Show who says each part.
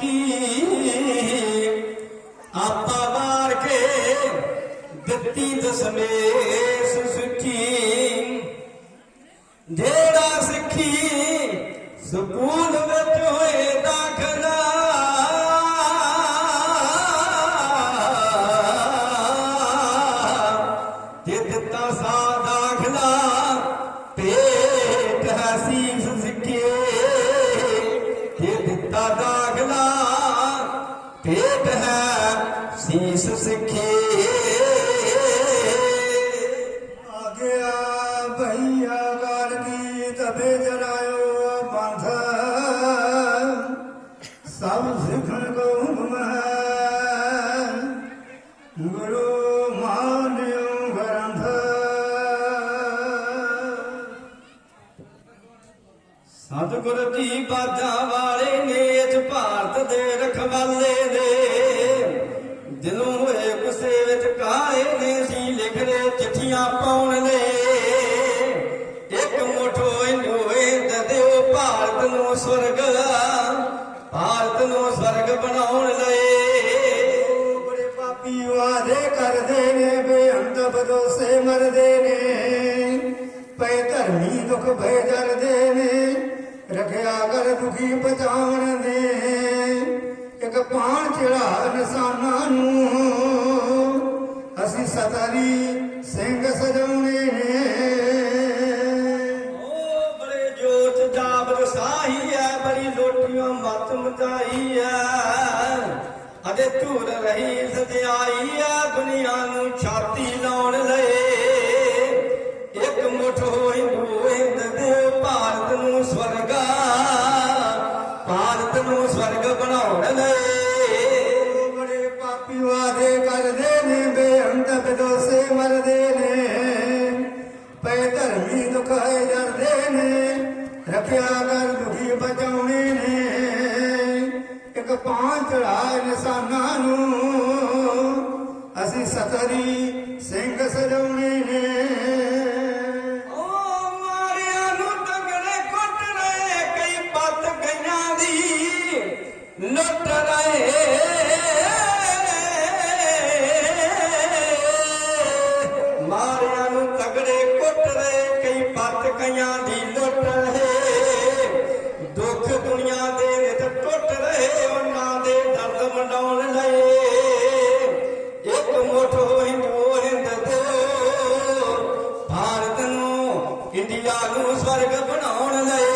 Speaker 1: ਕੀ? ਆਪਾ ਵਾਰ ਕੇ ਦਿੱਤੀ ਦਸਮੇਸ਼ ਸੁਖੀ ਜਿਹੜਾ ਸਿੱਖੀ ਸਕੂਲ ਵਿੱਚ ਹੋਏ ਦਾਖਲਾ। ਤੇ ਦਿੱਤਾ ਸਾ ਦਾਖਲਾ ਪੇਟ ਪੇਟ ਹੈ ਸੀਸ ਸਿੱਖੇ।
Speaker 2: ਆ ਗਿਆ ਭਈਆ ਗਾਲ ਕੀ ਤਬੇ ਜਰਾਇਓ ਬੰਧ। ਸਭ ਸਿੱਖਣ ਕੋ ਹੁਕਮ ਹੈ ਗੁਰੂ ਮਾਨਿਓ ਗ੍ਰੰਥ।
Speaker 1: ਸਤਿਗੁਰ ਜੀ ਬਾਜਾਂ ਵਾਲੇ ਨੇ ਇਸ ਭਾਰਤ ਦੇ ਰਖਵਾਲੇ ਚਿੱਠੀਆਂ ਪਾਉਣ ਨੇ ਇੱਕ ਮੁੱਠ ਹੋਏ ਦਦਿਓ ਭਾਰਤ ਨੂੰ ਸਵਰਗ। ਭਾਰਤ ਨੂੰ ਸਵਰਗ ਬਣਾਉਣ ਲਈ।
Speaker 2: ਬੜੇ ਪਾਪੀ ਵਾਦੇ ਕਰਦੇ ਨੇ ਬੇਅੰਤ ਬਦੋਸੇ ਮਰਦੇ ਨੇ। ਪਏ ਧਰਮੀ ਦੁਖ ਭਏ ਜਰਦੇ ਨੇ, ਰਖਿਆ ਕਰ ਦੁਖੀ ਬਚਾਵਣ ਦੇ ਇੱਕ ਪਾਣ ਚੜਾ ਨਿਸ਼ਾਨਾਂ ਨੂੰ, ਅਸੀਂ ਸਤਾਰੀ
Speaker 1: ਲੋਟੀਆਂ ਮਚਾਈ ਐ ਅਜੇ ਧੂਰ ਰਹੀ ਸਜਾਈ ਐ ਦੁਨੀਆ ਨੂੰ ਛਾਤੀ ਲਾਉਣ ਲਈ। ਇੱਕ ਮੁੱਠ ਹੋਈ ਹੋਇੰਦ ਦੇ ਭਾਰਤ ਨੂੰ ਸਵਰਗਾ, ਭਾਰਤ ਨੂੰ ਸਵਰਗ ਬਣਾਉਣ ਲਈ।
Speaker 2: ਬੜੇ ਪਾਪੀ ਵਾਦੇ ਕਰਦੇ ਨੇ, ਬੇਅੰਤ ਬਦੋਸੇ ਮਰਦੇ ਨੇ। ਪਏ ਧਰਮੀ ਦੁਖਾਏ ਜਰਦੇ ਨੇ, ਰੱਖਿਆ ਕਰ ਦੁਖੀ ਬਚਾਉਣੇ ਪਾਂ ਚੜਾਏ ਨਿਸ਼ਾਨਾਂ ਨੂੰ। ਅਸੀਂ ਸਤਰੀ ਸਿੰਘ ਸਜਾਉਣੇ ਨੇ।
Speaker 1: ਓ ਮਾਰਿਆਂ ਨੂੰ ਟੰਗਣੇ ਕੁੱਟ ਰਹੇ ਕਈ ਪੱਤ ਗਈਆਂ ਦੀ ਲੁੱਟ ਰਹੇ। ਮਾਰਿਆਂ ਨੂੰ ਤਗੜੇ ਕੁੱਟ ਰਹੇ ਕਈ ਪੱਤ ਗਈਆਂ ਦੀ ఇండియాను స్వర్గపు నౌనదయ